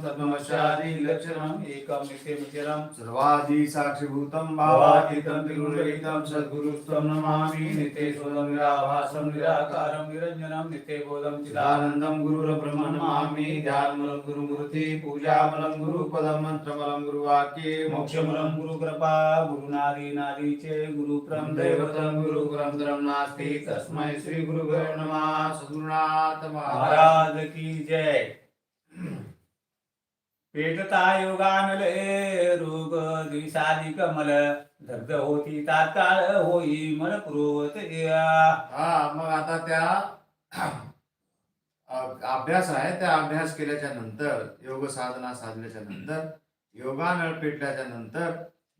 तदवातीतमदर्शेनं तद्मशादि लक्षणम् एकम नित्यमिचरम सर्वादि साक्षिभूतं भावातीतं त्रिगुणरहितं सद्गुरुस्त्वं नमामि। नित्येश्वरं निराभासं निराकारं निरञ्जनं नित्यबोधम बोधं चिदानन्दं गुरुरब्रह्म नमामि। ध्यानमलं गुरुमूर्ति पूजामलं गुरुपदं मन्त्रमलं गुरुवाक्ये मोक्षमूलम गुरु कृपा गुरुनादी नादीचे गुरु परं प्रम गुरुग्रन्थं नास्ति। तस्मै श्रीगुरुभ्यो नमः। सद्गुरुनाथ महाराज महाराज की जय। पेटता योगानले रोग द्विसादी कमल दग्ध होती तात्काळ होई मन पुरवत हा मग आता त्या अ- अभ्यास आहे त्या अभ्यास केल्याच्यानंतर योग साधना साधल्याच्या नंतर योगानळ पेटल्याच्या नंतर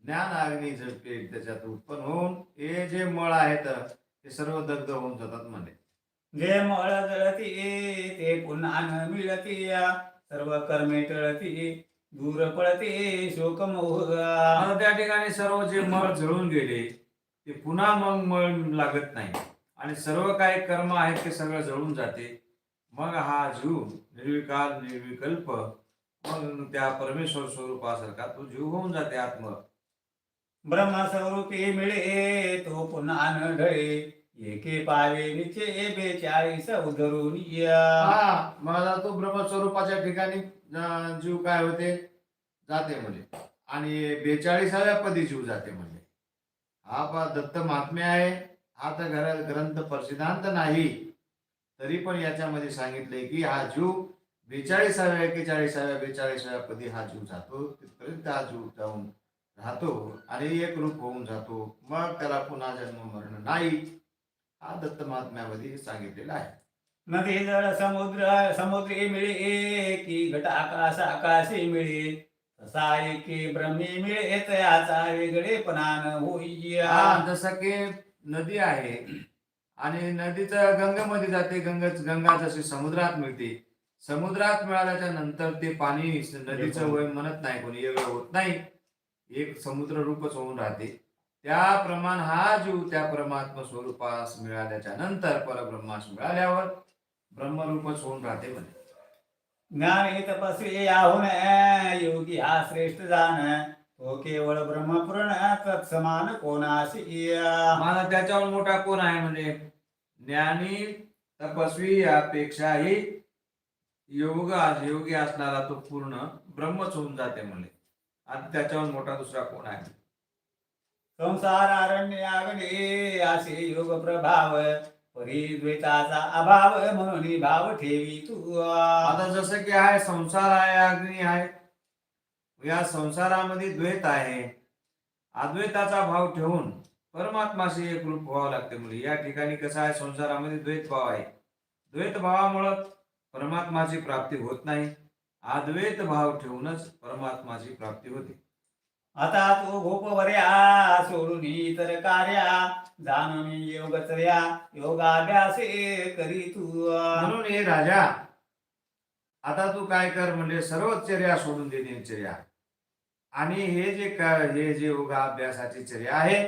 ज्ञान अग्नी जर पेट त्याच्यात उत्पन्न होऊन हे जे मळ आहेत ते सर्व दग्ध होऊन जातात म्हणे. जे मळ जळती ते पुन्हा न मिळती सर्व कर्मे टळती दूर पळते शोक मोह त्या ठिकाणी सर्व जे मळ जळून गेले ते पुन्हा मग मळ लागत नाही. आणि सर्व काही कर्म आहेत ते सगळं जळून जाते. मग हा जीव निर्विकार निर्विकल्प मग त्या परमेश्वर स्वरूपासारखा तो जीव होऊन जाते आत्म. ब्रह्मस्वरूपी मिळे तो पुन्हा न ढळे एके पावे निचे बेचाळीस उधरून या हा मला तो ब्रह्मस्वरूपाच्या ठिकाणी अं, जीव काय होते? जाते म्हणजे आणि बेचाळीसाव्या पदी जीव जाते म्हणजे हा पा दत्त महात्म्य आहे. हा तर घर ग्रंथ प्रसिद्धांत नाही. तरी पण याच्यामध्ये सांगितले की हा जीव बेचाळीसाव्या एकेचाळीसाव्या बेचाळीसाव्या पदी हा जीव जातो. तिथपर्यंत हा जीव जाऊन राहतो आणि एक रूप होऊन जातो. मग त्याला पुन्हा जन्म मरण नाही. हा दत्त महात्म्यामध्ये सांगितलेला आहे. नदी जळ समुद्र समुद्री मिळे की घट आकाश आकाशी मिळे. तसा एके ब्रह्मी मिळे तयाचा वेगळेपणान होईया. हा जसं की नदी आहे आणि नदीचं गंगेमध्ये जाते गंगा गंगा जशी समुद्रात मिळते. समुद्रात मिळाल्याच्या नंतर ते पाणी नदीचं वय म्हणत नाही कोणी वेगळं होत नाही. एक समुद्र रूपच होऊन राहते. त्याप्रमाण हा जीव त्या परमात्मा स्वरूपास मिळाल्याच्या नंतर परब्रह्मास मिळाल्यावर ब्रह्मरूपच होऊन राहते म्हणे. ज्ञानी तपस्वी याहून योगी हा श्रेष्ठ जाण तो केवळ ब्रह्मपूर्ण तत्समान कोणाशी मला त्याच्यावर मोठा कोण आहे म्हणजे ज्ञानी तपस्वी यापेक्षाही योग योगी असणारा तो पूर्ण ब्रह्मच होऊन जाते म्हणे. आता त्याच्यावर मोठा दुसरा कोण आहे? संसार अरण्य आगणे असे योग प्रभाव परिद्वेताचा अभाव म्हणून भाव ठेवी तू. आता जसं की आहे संसार आहे अग्नी आहे. या संसारामध्ये द्वैत आहे. अद्वैताचा भाव ठेवून परमात्माशी एक रूप व्हावं लागते मुले. या ठिकाणी कसं आहे संसारामध्ये द्वैत भाव आहे. द्वैत भावामुळं परमात्माची प्राप्ती होत नाही. अद्वैत भाव ठेवूनच परमात्माची प्राप्ती होते. आता तू गोप वर्या सोडून इतर कार्या. जाणून योग चर्या योगाभ्यासे करी तू. म्हणून हे राजा आता तू काय कर म्हणजे सर्व चर्या सोडून दे दिनचर्या आणि हे जे हे जे योगा अभ्यासाची चर्या आहे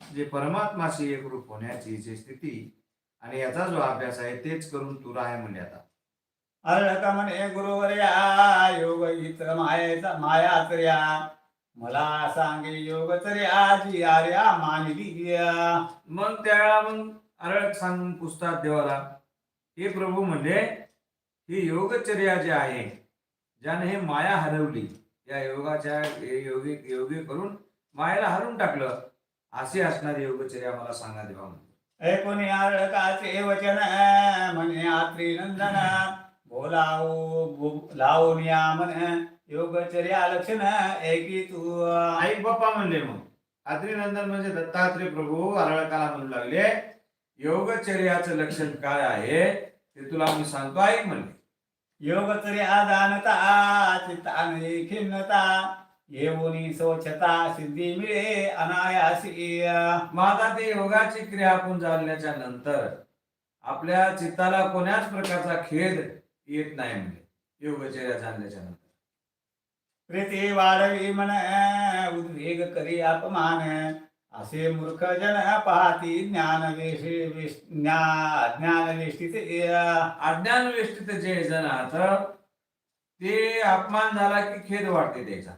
जे परमात्माशी एकरूप होण्याची जी स्थिती आणि याचा जो अभ्यास आहे तेच करून तू राह म्हणजे आता. अरळक म्हणे गुरुवर्या योग इतर मायेचा माया चर्या मला सांगे योग चर्या जी आर्या मानली मग त्यावेळेला मग अरळक सांगून पुस्तकात देवाला हे प्रभू म्हणजे ही योगचर्या जी आहे ज्याने हे माया हरवली या योगाच्या योगी योगी करून मायाला हरवून टाकलं अशी असणारी योगचर्या मला सांगा देवा म्हणजे ऐकून अरळकाचे वचन म्हणे आत्री नंदन बोलावो बो- लावून या म्हण. योगचर्या लक्षण ऐकी तू आई बाप्पा म्हणले मग. आत्रीनंदन म्हणजे दत्तात्रय प्रभू अरळकाला म्हणू लागले. योगचर्याचं लक्षण काय आहे ते तुला मी सांगतो. ऐक म्हणले. योग तरी आदानता चित्ताने खिन्नता येऊनी स्वच्छता सिद्धी मिळे अनायासी मग आता ते योगाची क्रिया आपण जाणल्याच्या नंतर आपल्या चित्ताला कोण्याच प्रकारचा खेद येत नाही म्हणजे योगचर्या जाणल्याच्या नंतर. प्रीती वाढवी मन उद्वेग करी अपमान. असे मूर्ख जन पाहती ज्ञान वेशी ज्ञान वेष्टीत अज्ञान वेष्टीत जे जण ते अपमान झाला की खेद वाटते त्याचा.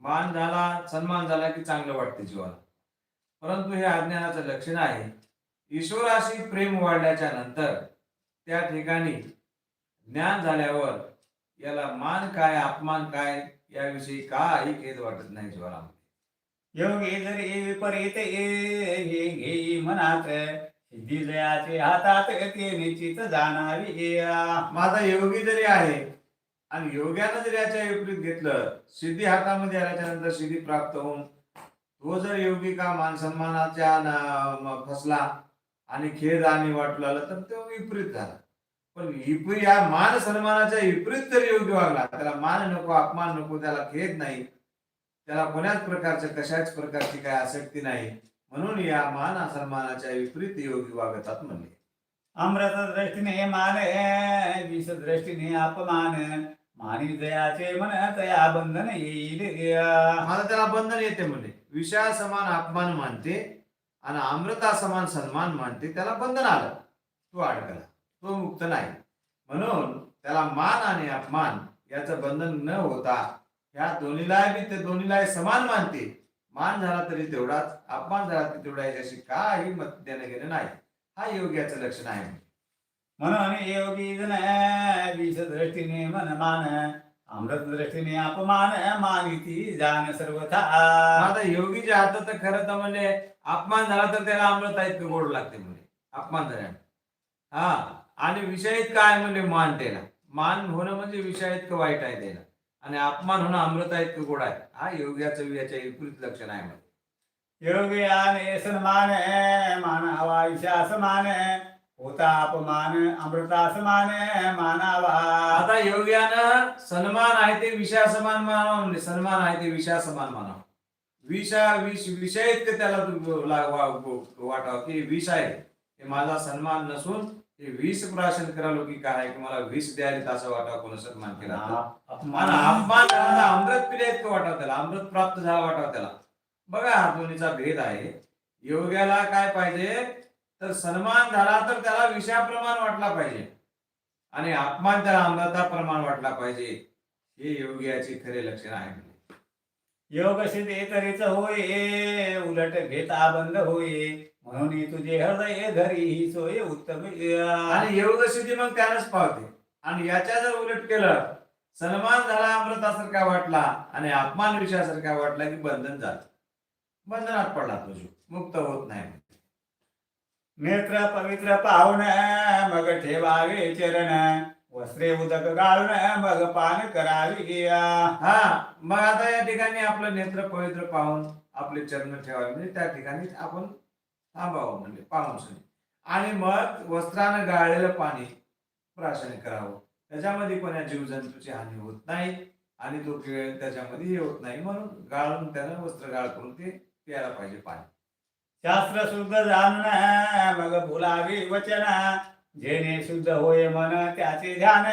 मान झाला सन्मान झाला की चांगलं वाटते जीवाला. परंतु हे अज्ञानाचं लक्षण आहे. ईश्वराशी प्रेम वाढल्याच्या नंतर त्या ठिकाणी ज्ञान झाल्यावर याला मान काय अपमान काय याविषयी काही खेद वाटत नाही जीवाला. योगी जरी विपरीत ये घेई मनात सिद्धी जयाचे हातात ते निश्चित जाणावी माझा योगी जरी आहे आणि योग्यानं जर याच्या विपरीत घेतलं सिद्धी हातामध्ये आल्याच्यानंतर सिद्धी प्राप्त होऊन तो जर योगी का मान सन्मानाच्या फसला आणि खेद आणि वाटू लागला तर तो विपरीत झाला. पण विपरीत या मान सन्मानाच्या विपरीत जर योगी वागला. त्याला मान नको अपमान नको त्याला खेद नाही. त्याला कोण्याच प्रकारच्या कशाच प्रकारची काय आसक्ती नाही. म्हणून या मान सन्मानाच्या विपरीत योगी वागतात म्हणले. अमृत दृष्टीने मान विष दृष्टीने अपमान. मानी जयाचे मन तया बंधन येईल मला त्याला बंधन येते म्हणे विषया समान अपमान मानते आणि अमृता समान सन्मान मानते त्याला बंधन आलं. तो अडकला तो मुक्त नाही. म्हणून त्याला मान आणि अपमान याचं बंधन न होता ह्या दोन्हीला मी ते दोन्हीला समान मानते. मान झाला तरी तेवढाच अपमान झाला तरी तेवढा याच्याशी काही मत देणं घेणं नाही. हा योग्याचं लक्षण आहे. म्हणून योगी जन विष दृष्टीने मन मान अमृत दृष्टीने अपमान मानिती जाण सर्वथा. आता योगी जे आता तर खरं तर म्हणजे अपमान झाला तर त्याला अमृत इतकं गोड लागते म्हणजे अपमान झाल्याने. हा. आणि विषयित काय म्हणजे मान त्याला मान होणं म्हणजे विषय इतकं वाईट आहे त्याला आणि अपमान होणं अमृत इतकं गोड आहे. हा योग्याचं याच्या विपरीत लक्षण आहे म्हणजे योगी आने सन्मान मानावा ईशा समान होता अपमान अमृता समान मानावा. आता योग्यानं सन्मान आहे ते विषया समान मानावं म्हणजे सन्मान आहे ते विषया समान मानावं. विषा विष विषय त्याला तू वाटावं की विष आहे. हे माझा सन्मान नसून हे विष प्राशन करालो की काय की मला विष द्यायला असं वाटावं कोण सन्मान केला? अपमान अमृत पिले इतकं वाटावं त्याला अमृत प्राप्त झाला वाटावं त्याला. बघा हा दोन्हीचा भेद आहे. योग्याला काय पाहिजे? तर सन्मान झाला तर त्याला विषयाप्रमाण वाटला पाहिजे. आणि अपमान त्याला अमृताप्रमाण वाटला पाहिजे. हे योग्याचे खरे लक्षण आहे. योग सिद्धे तरीच होय उलट घेता बंद होय. म्हणून तुझे हृदय धरी ही सोय उत्तम आणि योग सिद्धी मग त्यानंच पावते. आणि याच्या जर उलट केलं सन्मान झाला अमृतासारखा वाटला आणि अपमान विषयासारखा वाटला की बंधन झालं. बंधनात पडला तो मुक्त होत नाही नेत्र पवित्र पाहुण मग ठेवावे चरण. वस्त्रे उदक गाळून मग पान करावी हा मग आता या ठिकाणी आपलं नेत्र पवित्र पाहून आपले चरण ठेवावे. म्हणजे त्या ठिकाणी आपण थांबावं म्हणजे पाहून सनी. आणि मग वस्त्रानं गाळलेलं पाणी प्राशन करावं. त्याच्यामध्ये कोणा जीवजंतूची हानी होत नाही आणि तो किळ त्याच्यामध्ये हे होत नाही. म्हणून गाळून त्यानं वस्त्र गाळ करून ते प्यायला पाहिजे पाणी. शास्त्र शुद्ध जाणून मग बोलावी वचन. जेणे शुद्ध होय मन त्याचे ध्यान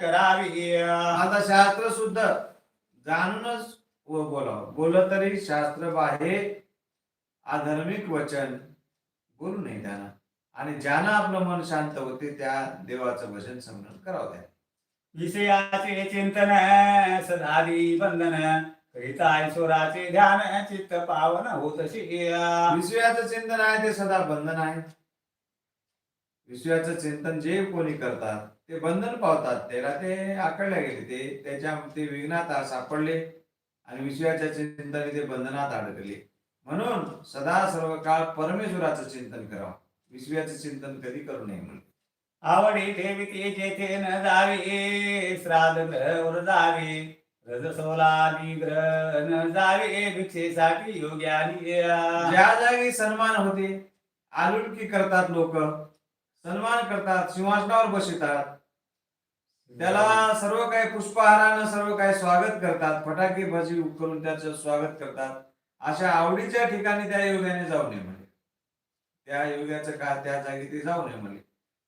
करावी. आता शास्त्र शुद्ध जाणूनच व बोलावं. बोललं तरी शास्त्र बाहेर अधार्मिक वचन बोलू नये त्यानं आणि ज्यानं आपलं मन शांत होते त्या देवाचं भजन समरण करावं त्या विषयाचे चिंतन सदादी बंधन करिता ईश्वराचे ध्यान चित्त पावन होतशी विषयाचं चिंतन आहे ते सदा बंधन आहे. विषयाचं चिंतन जे कोणी करतात ते बंधन पावतात. त्याला ते आकडल्या गेले ते त्याच्या ते विघ्नात सापडले. आणि विषयाच्या चिंतनाने ते बंधनात अडकले. म्हणून सदा सर्व काळ परमेश्वराचं चिंतन करावं विश्वाचं चिंतन कधी करू नये म्हणून. आवडी ठेविते जेथे न जावे श्राद्ध ग्रहवर जावे. रजसोलादी ग्रह न जावे भिक्षेसाठी योग्यानी ज्या जागी सन्मान होते आलुटकी करतात लोक सन्मान करतात सिंहासनावर बसतात त्याला सर्व काही पुष्पहारानं सर्व काही स्वागत करतात फटाके भाजी करून त्याचं स्वागत करतात. अशा आवडीच्या ठिकाणी त्या योग्याने जाऊ नये म्हणजे त्या योग्याचं का त्या जागी ते जाऊ नये म्हणजे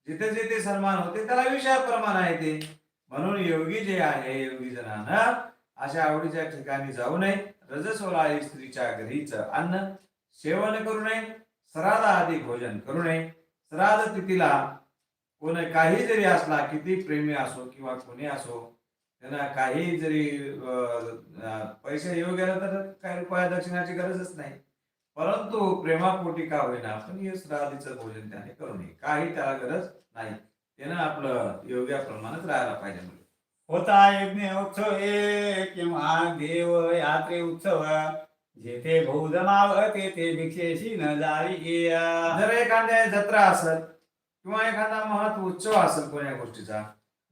जिथे जिथे सन्मान होते त्याला विशाल प्रमाण आहे ते. म्हणून योगी जे आहे योगी जणांना अशा आवडीच्या ठिकाणी जाऊ नये. रजस्वला स्त्रीच्या घरीच अन्न सेवन करू नये. श्राद्ध आधी भोजन करू नये. श्राद्ध तिथीला कोण काही जरी असला किती प्रेमी असो किंवा कोणी असो त्यांना काही जरी पैसे येऊ गेला तर काही रुपया दक्षिणाची गरजच नाही. परंतु प्रेमापोटी का होईना पण हे श्राद्धीचं भोजन त्याने करू नये. काही त्याला गरज नाही. त्यानं आपलं योग्याप्रमाणेच राहायला पाहिजे होता यज्ञ उत्सव किंवा देव यात्रे उत्सव. जेथे भाऊ जमाव तेथे भिक्षेशी न ये. जर एखाद्या जत्रा असेल किंवा एखादा महत्त्व उत्सव असेल कोण्या गोष्टीचा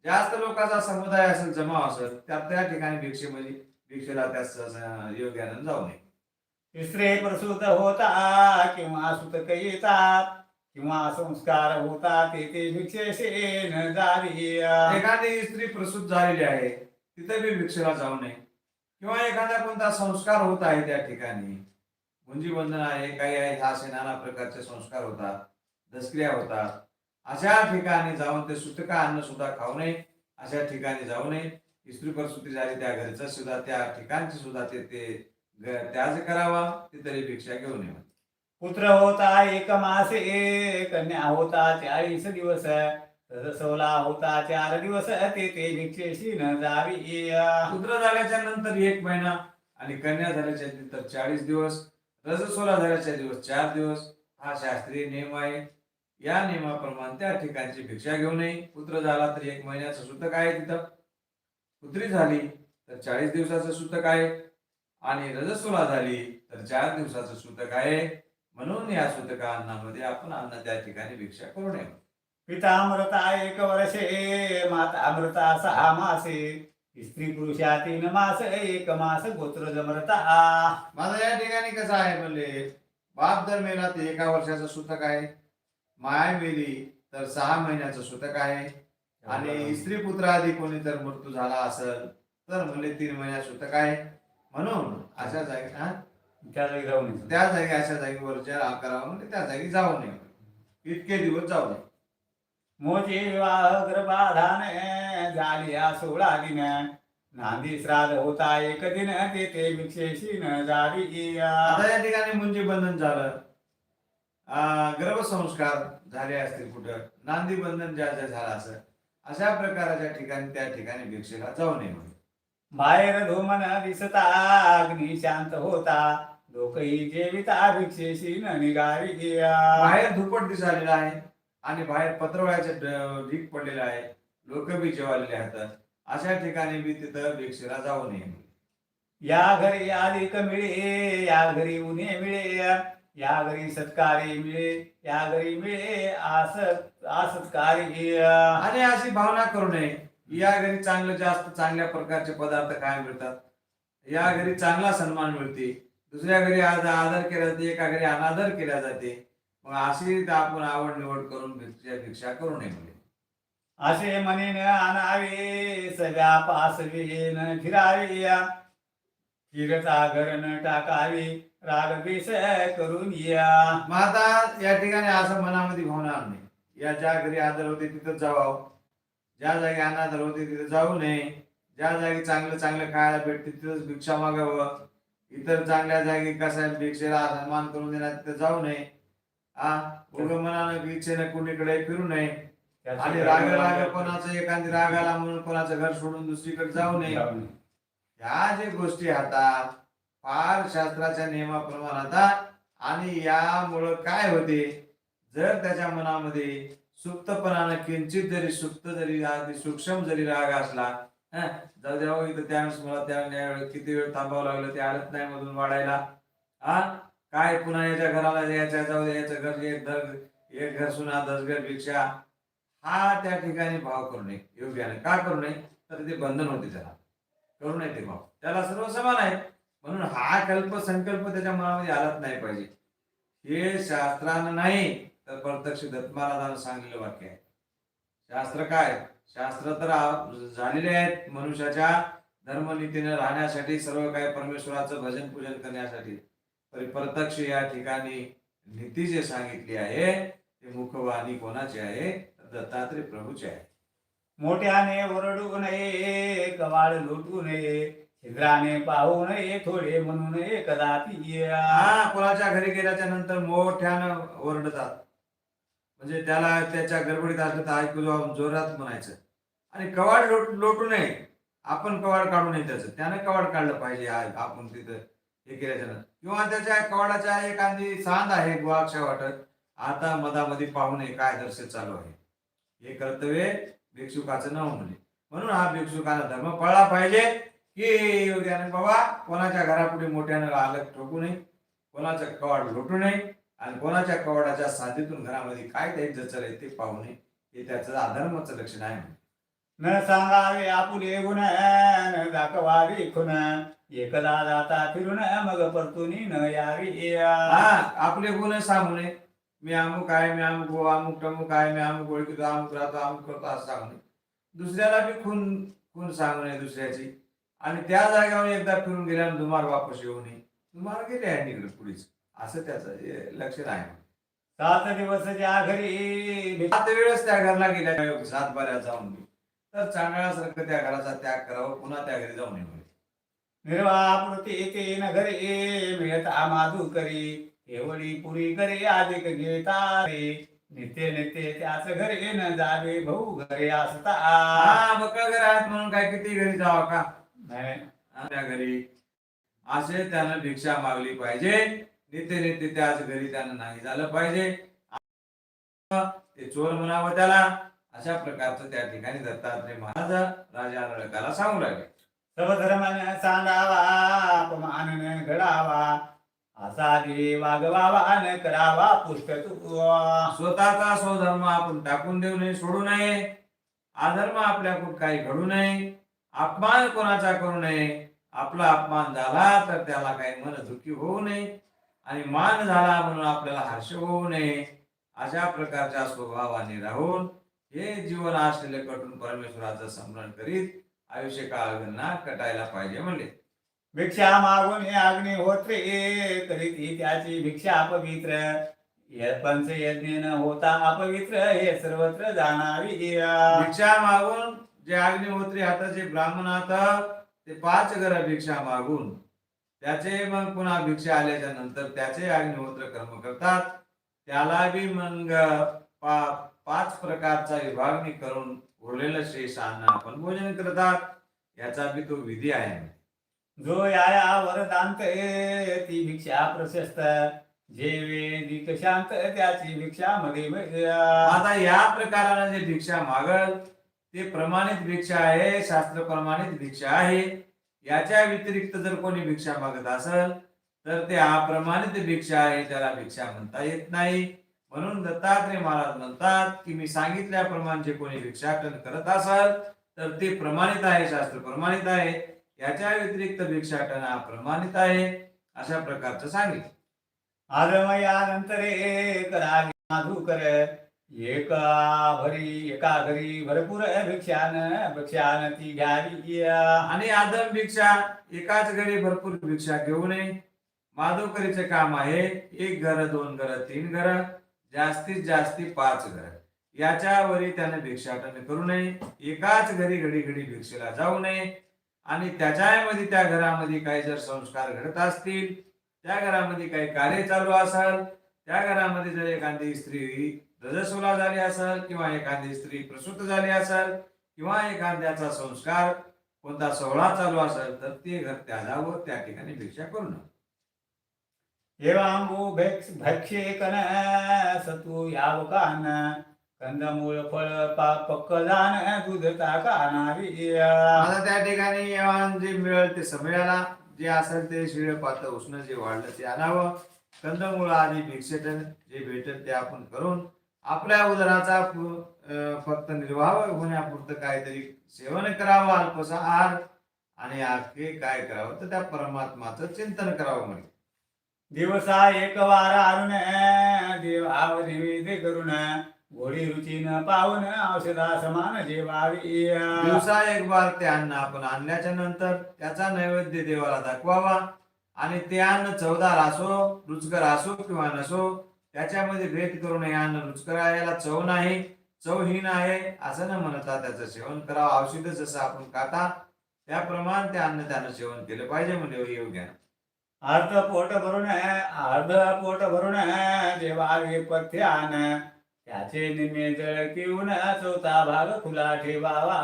जास्त लोकांचा समुदाय असेल जमाव असेल त्या त्या ठिकाणी भिक्षेमध्ये भिक्षेला त्या योग्यानं जाऊ नये तिसरे प्रसूत होता किंवा सुतक येतात किंवा संस्कार होता तेथे भिक्षेशी न जावी ये. एखादी स्त्री प्रसूत झालेली आहे तिथे बी भिक्षेला जाऊ नये किंवा एखादा कोणता संस्कार होत आहे त्या ठिकाणी मुंजी बंधन आहे काही आहे असे नाना प्रकारचे संस्कार होतात दसक्रिया होतात अशा ठिकाणी जाऊन ते सुतका अन्न सुद्धा खाऊ नये अशा ठिकाणी जाऊ नये. स्त्री प्रसूती झाली त्या घरचं सुद्धा त्या ठिकाणची सुद्धा ते ते त्याच करावा ते तरी भिक्षा घेऊ नये. पुत्र होता एक मासे कन्या होता चाळीस दिवस. रसवला होता चार दिवस तेथे भिक्षेशी न जावी. पुत्र झाल्याच्यानंतर एक महिना आणि कन्या झाल्याच्यानंतर चाळीस दिवस. रजस्वला झाल्याच्या दिवस चार दिवस. हा शास्त्रीय नियम आहे. या नियमाप्रमाणे त्या ठिकाणची भिक्षा घेऊ नये. पुत्र झाला तर एक महिन्याचं सूतक आहे तिथं. पुत्री झाली तर चाळीस दिवसाचं सूतक आहे. आणि रजस्वला झाली तर चार दिवसाचं सूतक आहे. म्हणून या सूतका अन्नामध्ये आपण अन्न त्या ठिकाणी भिक्षा करू नये. पिता अमृता एक वर्षे माता अमृता सहा मासे. स्त्री पुरुषा तीन मास एक मास गोत्र जमरता. माझा या ठिकाणी कसं आहे म्हणले? बाप जर मेला तर एका वर्षाचं सूतक आहे. माय मेली तर सहा महिन्याचं सूतक आहे. आणि स्त्री पुत्र आधी कोणी जर मृत्यू झाला असेल तर म्हणले तीन महिन्यात सूतक आहे. म्हणून अशा जागी हा? त्या जागी जाऊ नये. त्या जागी अशा जागेवरच्या करावं म्हणजे त्या जागी जाऊ नये. इतके दिवस जाऊ नये. मोजे विवाह गर्भाधान झाली या सोळा दिन. नांदी श्राद्ध होता एक दिन तेथे भिक्षेशी न जावी ये. आता या ठिकाणी मुंजी बंधन झालं. गर्भसंस्कार झाले असतील कुठं? नांदी बंधन ज्या ज्या झालं असं अशा प्रकाराच्या ठिकाणी त्या ठिकाणी भिक्षेला जाऊ नये बाहेर धोमन दिसता अग्नी शांत होता. लोकही जेविता भिक्षेशी न निघावी ये. बाहेर धुपट दिसालेला आहे आणि बाहेर पत्रवळ्याचे ढीक पडलेले आहे. लोक बी जेवालेले आहेत अशा ठिकाणी बी तिथं भिक्षेला जाऊ नये या घरी अधिक मिळे या घरी उन्हे मिळे. या घरी सत्कारे मिळे या घरी मिळे आस असत्कारे आणि अशी भावना करू नये. या घरी चांगलं जास्त चांगल्या प्रकारचे पदार्थ काय मिळतात. या घरी चांगला सन्मान मिळते. दुसऱ्या घरी आद- आदर केला जाते एका घरी अनादर केला जाते. मग अशी आपण आवड निवड करून भिक्षा करू नये म्हणजे असे म्हणे न आणावे सव्या पासवे न फिरावे फिरता घर न टाकावे. राग बेस करून या. मग आता या ठिकाणी असं मनामध्ये भावना नाही. या ज्या घरी आदर होते तिथं जावं ज्या जागी अनादर होते तिथं जाऊ नये. ज्या जागी चांगलं चांगलं खायला भेटते तिथंच भिक्षा मागावं. इतर चांगल्या जागी कसा भिक्षेला सन्मान करून देणार तिथं जाऊ नये. आ उगं मनानं इच्छेनं कुणीकडे फिरू नये. आणि राग राग कोणाचं एखादी राग आला म्हणून कोणाचं घर सोडून दुसरीकडे जाऊ नये. ह्या जे गोष्टी हातात फार शास्त्राच्या नियमाप्रमाणे आता. आणि यामुळं काय होते? जर त्याच्या मनामध्ये सुप्तपणानं किंचित जरी सुप्त जरी अगदी सूक्ष्म जरी राग असला हं, जाऊ इथं त्यावेळेस मला त्या किती वेळ थांबावं लागलं ते आळत नाही मधून वाढायला. हा? काय पुन्हा याच्या घराला याच्या जाऊ द्या याचं घर एक घर एक घर सुना दस घर भिक्षा. हा त्या ठिकाणी भाव करू नये योग्याने. का करू नये? तर ते बंधन होते त्याला. करू नये ते भाव. त्याला सर्व समान आहे. म्हणून हा कल्प संकल्प त्याच्या मनामध्ये आलाच नाही पाहिजे. हे शास्त्रानं नाही तर प्रत्यक्ष दत्त महाराजांना सांगलेलं वाक्य आहे. शास्त्र काय? शास्त्र तर झालेले आहेत मनुष्याच्या धर्मनीतीने राहण्यासाठी सर्व काही परमेश्वराचं भजन पूजन करण्यासाठी. तरी प्रत्यक्ष या ठिकाणी नीती जे सांगितली आहे ते मुखवाणी कोणाची आहे? तर दत्तात्रय प्रभूचे आहे. मोठ्याने ओरडू नये कवाड लुटू नये छिद्राने पाहू नये थोडे म्हणून एकदा कदापि हा कुणाच्या घरी गेल्याच्यानंतर मोठ्यानं ओरडतात. म्हणजे त्याला त्याच्या गडबडीत असलं तर ऐकू जाऊन जोरात म्हणायचं. आणि कवाड लोट लोटू नये. आपण कवाड काढू नये त्याचं. त्यानं कवाड काढलं पाहिजे आपण तिथं हे केल्याच्यानंतर. किंवा त्याच्या कवाडाच्या एखादी सांद आहे गुवाक्षा वाटत. आता मधामध्ये पाहू नये काय दर्शन चालू आहे. हे कर्तव्य भिक्षुकाचं न म्हणले म्हणून हा भिक्षुकाला धर्म पाळला पाहिजे. की योग्याने बाबा. कोणाच्या घरापुढे मोठ्यानं आलं ठोकू नये. कोणाचं कवाड लुटू नये. आणि कोणाच्या कवाडाच्या साधीतून घरामध्ये काय ते जचर आहे ते पाहू नये. हे त्याचं अधर्माचं लक्षण आहे. न सांगावे आपुले गुण न दाखवावे खुन. एकदा जाता फिरून मग परतुनी न यावी हा आपले गुण सांगू नये. मी अमुक आहे मी अमुक हो, अमुक टमुक आहे मी अमुक ओळखीतो अमुक राहतो अमुक करतो असं सांगू नये. दुसऱ्याला बी खून खून सांगू नये दुसऱ्याची. आणि त्या जागेवर एकदा फिरून गेल्यानं दुमार वापस येऊ नये दुमार गेले आहे तिकडे पुढेच. असं त्याचं लक्षण आहे सात दिवस ज्या घरी सात वेळेस त्या घरला गेल्या सात बाऱ्या जाऊन तर चांगल्यासारखं त्या घराचा त्याग करावा पुन्हा त्या घरी जाऊ नये म्हणे. निर्वापुरती ते न घरी मिळता माधू करी. एवढी पुरी करे अधिक घेता रे. नित्य नित्य त्याच घरी न जावे भाऊ घरी असता. बकळ घर आहेत म्हणून काय किती घरी जावा का? नाही त्या घरी असे त्यानं भिक्षा मागली पाहिजे. नित्य नित्य त्याच घरी त्यानं नाही झालं पाहिजे. ते चोर म्हणावं त्याला. अशा प्रकारचं त्या ठिकाणी दत्तात्रय महाराज राजा रडकाला सांगू लागले. सर्वधर्माने सांगावा अपमान घडावा. असा वागवावा न करावा पुष्ट स्वतःचा स्वधर्म आपण टाकून देऊ नये सोडू नये. अधर्म आपल्याकडून काही घडू नये. अपमान कोणाचा करू नये? आपला अपमान झाला तर त्याला काही मन दुखी होऊ नये. आणि मान झाला म्हणून आपल्याला हर्ष होऊ नये. अशा प्रकारच्या स्वभावाने राहून हे जीवन असलेले कटून परमेश्वराचं स्मरण करीत आयुष्य काळगणना कटायला पाहिजे म्हणले. भिक्षा मागून अग्नी होत्रे करीत त्याची भिक्षा अपवित्र. हे पंच यज्ञ न होता अपवित्र. हे सर्वत्र जाणावी भिक्षा मागून जे अग्निहोत्री हाताचे ब्राह्मण हात ते पाच घर भिक्षा मागून त्याचे मग पुन्हा भिक्षा आल्याच्यानंतर त्याचे अग्निहोत्र कर्म करतात. त्याला बी मग पा- पाच प्रकारचा विभागणी करून उरलेलं शेष अन्न आपण भोजन करतात. याचा बी तो विधी आहे. जो याया वरदांत ती भिक्षा प्रशस्त जे वेदिक शांत त्याची भिक्षा मध्ये आता या प्रकारानं जे भिक्षा मागल ते प्रमाणित भिक्षा आहे शास्त्र प्रमाणित भिक्षा आहे. याच्या व्यतिरिक्त जर कोणी भिक्षा मागत असेल तर ते अप्रमाणित भिक्षा आहे त्याला भिक्षा म्हणता येत नाही. म्हणून दत्तात्रय महाराज म्हणतात की मी सांगितल्याप्रमाणे कोणी भिक्षाटन करत असाल तर ते प्रमाणित आहे शास्त्र प्रमाणित आहे. याच्या व्यतिरिक्त भिक्षाटन अप्रमाणित आहे अशा प्रकारचं सांगितलं. आरमया नंतर राग माधू कर एका भरी एका घरी भरपूर भिक्षान भिक्षान. ती घ्यावी आणि आदम भिक्षा एकाच घरी भरपूर भिक्षा घेऊ नये माधवकरीचे काम आहे एक घर दोन घर तीन घर जास्तीत जास्ती पाच घर. याच्यावरी त्याने भिक्षाटन करू नये. एकाच घरी घडी घडी भिक्षेला जाऊ नये. आणि त्याच्यामध्ये त्या घरामध्ये काही जर संस्कार घडत असतील त्या घरामध्ये काही कार्य चालू असेल त्या घरामध्ये जर एखादी स्त्री रजस्वला झाली असेल किंवा एखादी स्त्री प्रसूत झाली असेल किंवा एखाद्याचा संस्कार कोणता सोहळा चालू असेल तर ते घर त्यागावं त्या ठिकाणी भिक्षा करू नये एवांबू भक्ष भक्षे कन सतू यावकान कंदमूळ फळ पा पक्क जाण दूध ताका नावी आता त्या ठिकाणी येवान जे मिळेल ते समयाला जे असेल ते शिळ पातळ उष्ण जे वाढलं ते आणावं. कंदमुळ आधी भिक्षेटन जे भेटेल ते आपण करून आपल्या उदराचा फक्त निर्वाह होण्यापुरतं काहीतरी सेवन करावं अल्पसा आहार आणि आखे काय करावं तर त्या परमात्माचं चिंतन करावं म्हणजे दिवसा एक वार आणून देवाव निवेद करून गोडी रुची न पाहून औषधा समान जेवावी. दिवसा एक बार ते अन्न आपण आणल्याच्या नंतर त्याचा नैवेद्य देवाला दाखवावा. आणि ते अन्न चवदार असो रुचकर असो किंवा नसो त्याच्यामध्ये भेद करू नये. अन्न रुचकर आहे याला चव नाही. चवहीन आहे असं न म्हणता त्याचं सेवन करावं औषध जसं आपण खाता त्याप्रमाणे ते अन्न त्यानं सेवन केलं पाहिजे म्हणजे योग्य. अर्ध पोट भरून अर्ध पोट भरून जेवावे पथ्यान. त्याचे निम्मे जळ पिऊन चौथा भाग खुला ठेवावा.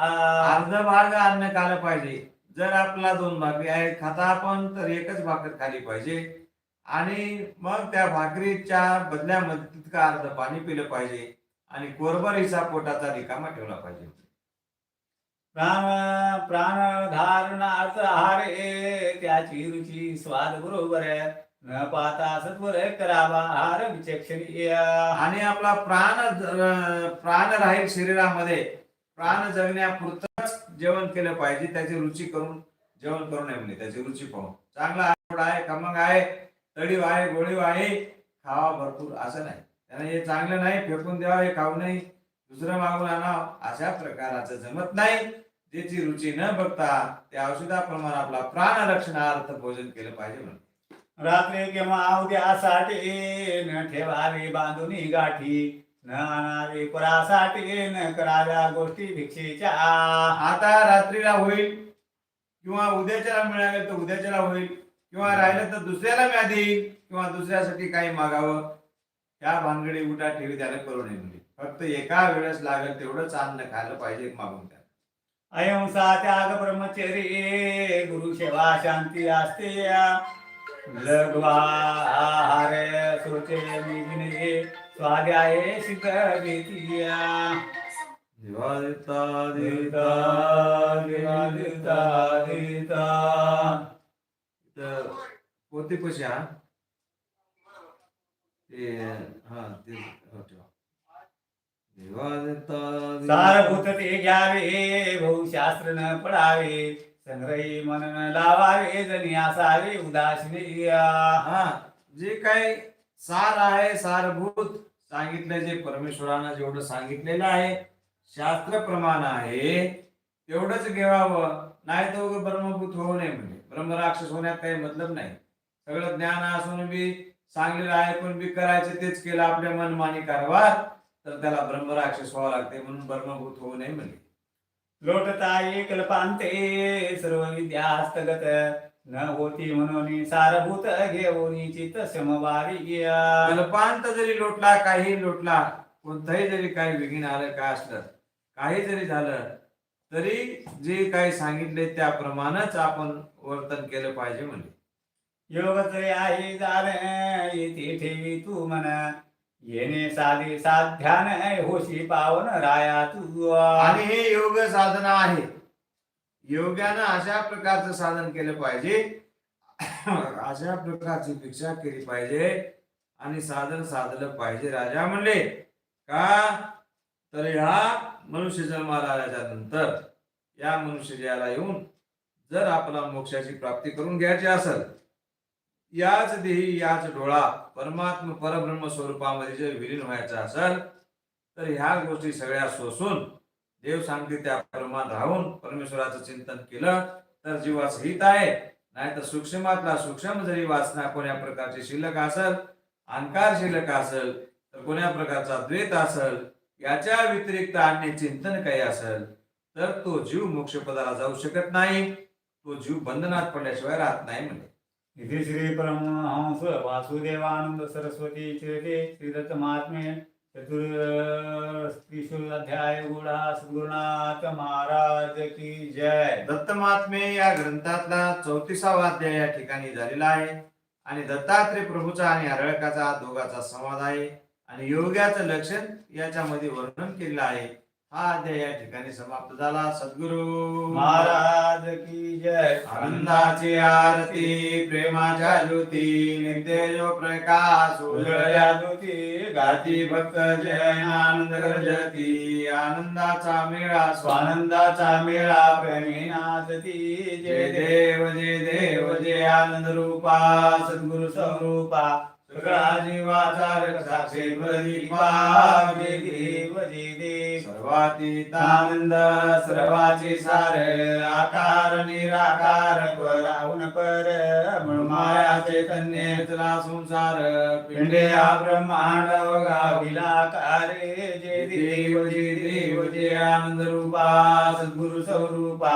अर्ध भाग अन्न खाल्लं पाहिजे. जर आपला दोन भाकरी आहेत खाता आपण तर एकच भाकर खाली पाहिजे. आणि मग त्या भाकरीच्या बदल्यामध्ये तितकं अर्ध पाणी पिलं पाहिजे आणि कोरभर हिसा पोटाचा रिकामा ठेवला पाहिजे. प्राण प्राण धारणार्थ आहार ए त्याची रुची स्वाद बरोबर न पाहता सत्वर करावा आहार विचक्षणीय. आणि आपला प्राण प्राण राहील शरीरामध्ये प्राण जगण्यापुरतच जेवण केलं पाहिजे त्याची रुची करून जेवण करू नये म्हणजे त्याची रुची पाहून. चांगला आठवडा आहे खमंग आहे तडीव आहे गोळीव आहे खावा भरपूर असं नाही. त्याने हे चांगलं नाही फेकून द्यावं हे खाऊ नाही दुसरं मागून आणावं अशा प्रकाराचं जमत नाही. त्याची रुची न बघता त्या औषधाप्रमाणे आपला प्राण रक्षणार्थ भोजन केलं पाहिजे म्हणून रात्री किंवा उद्यासाठी ठेवा रे बांधून गाठी. न आणावे परासाठी न कराव्या गोष्टी भिक्षेच्या आता रात्रीला होईल किंवा उद्याच्याला मिळालं तर उद्याच्याला होईल किंवा राहिलं तर दुसऱ्याला म्या देईल किंवा दुसऱ्यासाठी काही मागावं त्या भानगडी उठा ठेवी त्याला करू नये म्हणजे फक्त एका वेळेस लागेल तेवढंच अन्न खायला पाहिजे मागून त्याला अहिंसा त्याग ब्रह्मचर्य गुरु सेवा शांती असते लघवाहार सुरते निघणे स्वाध्याय सिद्ध भीतिया देवा देता देता देवा देता. इथं पोते पशी हा? ते हा ते हो, ठेवा. देवा देता. देता- सारभूत ते घ्यावे बहुशास्त्र न पडावे संग्रही मनन लावावे जणी असावे उदासीन हा जे काही सार आहे सारभूत सांगितलं जे परमेश्वरानं जेवढं सांगितलेलं आहे शास्त्र प्रमाण आहे तेवढंच घेवावं. नाही तर ब्रह्मभूत होऊ नये म्हणजे ब्रह्मराक्षस होण्यात काही मतलब नाही. सगळं ज्ञान असून बी सांगलेलं आहे पण बी करायचं तेच केलं आपल्या मनमानी कारभार तर त्याला ब्रह्मराक्षस व्हावं लागते म्हणून ब्रह्मभूत होऊ नये म्हणजे लोटता एक सर्व विद्या हस्तगत न होती म्हणून सारभूत घेऊन चित्त समवारी कल्पांत जरी लोटला काही लोटला कोणताही जरी काही विघ्न आलं काय असलं काही जरी झालं तरी जे काही सांगितले त्याप्रमाणेच आपण वर्तन केलं पाहिजे म्हणजे योग तरी आहे झालं येथे ठेवी तू मन. येणे साधे साध्यान होशी पावन राया तू. आणि हे योग साधना आहे. योग्यानं अशा प्रकारचं साधन केलं पाहिजे. अशा प्रकारची भिक्षा केली पाहिजे आणि साधन साधलं पाहिजे. राजा म्हणले का? तर ह्या मनुष्य जन्माला आल्याच्यानंतर या मनुष्य ज्याला येऊन जर आपला मोक्षाची प्राप्ती करून घ्यायची असेल याच देही याच डोळा परमात्म परब्रह्म स्वरूपामध्ये जर विलीन व्हायचं असेल तर ह्या गोष्टी सगळ्या सोसून देव सांगते त्याप्रमाणे राहून परमेश्वराचं चिंतन केलं तर जीवास हित आहे. नाही तर सूक्ष्मातला सूक्ष्म जरी वाचना कोण्या प्रकारची शिल्लक असेल अंकार शिल्लक असेल तर कोण्या प्रकारचा द्वेत असेल याच्या व्यतिरिक्त अन्य चिंतन काही असेल तर तो जीव मोक्षपदाला जाऊ शकत नाही. तो जीव बंधनात पडल्याशिवाय राहत नाही म्हणजे इथे श्री परमहंस वासुदेवानंद सरस्वती श्री दत्त महात्मे चतुर्त्रिशु अध्याय गुढा सद्गुरुनाथ महाराज की जय. दत्त महात्मे या ग्रंथातला चौतीसावा अध्याय या ठिकाणी झालेला आहे. आणि दत्तात्रय प्रभूचा आणि हरळकाचा दोघाचा संवाद आहे. आणि योग्याचं लक्षण याच्यामध्ये वर्णन केलेलं आहे. हा अध्याय या ठिकाणी समाप्त झाला. सद्गुरु महाराज की जय. आनंदाची आरती प्रेमाच्या ज्योती नित्य जो प्रकाश उजळल्या ज्योती गाती भक्त जय आनंद गर्जती. आनंदाचा मेळा स्वानंद स्वानंदाचा मेळा प्रेमी नाचती. जय देव जय देव जय आनंद रूपा सद्गुरु स्वरूपा. सर्वातीतानंद जीवाचा सर्वाचे सार आकार निराकार राहून पर. म्हणून माया चैतन्य संसार पिंडे हा ब्रह्मांड गाविलाकारे जे देव जे देव जे आनंद रूपा सद्गुरु स्वरूपा.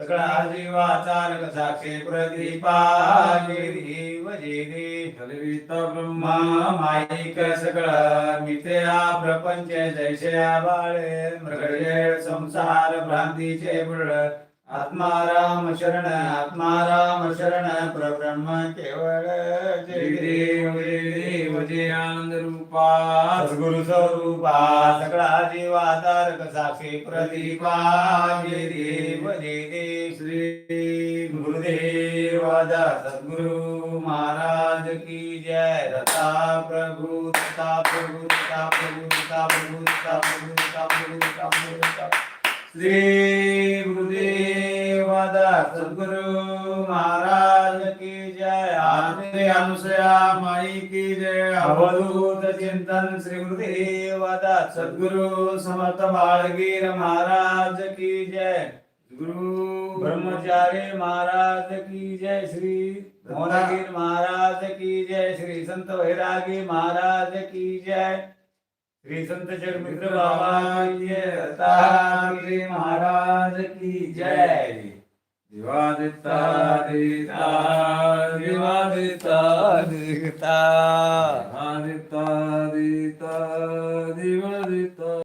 सगळा जीवाचा साक्षी प्रदीपा जय देव जय देव फलवित ब्रह्मा ब्रह्मा माईक सगळं मिथ्या प्रपंच जैसे बाळे मृगये संसार भ्रांतीचे बुड आत्माराम शरण आत्माराम शरण प्रब्रह्म केवळ जय. देव जय देव जय आनंद रूपा. सद्गुरु स्वरूपा सगळा जीवाधारक साक्षी प्रदीपा जय देव जय देव. श्री गुरुदेव सद्गुरु महाराज की जय. दत्ता प्रभु दत्ता प्रभु दत्ता प्रभु दत्ता प्रभु दत्ता प्रभु दत्ता प्रभु दत्ता प्रभु. श्री गुरुदेव सद्गुरु महाराज की जय। आदि अनुसया माई की जय। अवधूत चिंतन श्री गुरुदेव सद्गुरु समर्थ बाळगीर महाराज की जय। गुरु ब्रह्मचारी महाराज की जय। श्री मोहनगीर महाराज की जय। श्री संत वैरागी महाराज की जय। श्री संत जगमित्र बाबा की महाराज की जय. दिवादिता दिता दिवादिता दिता दिता दिता दिवादिता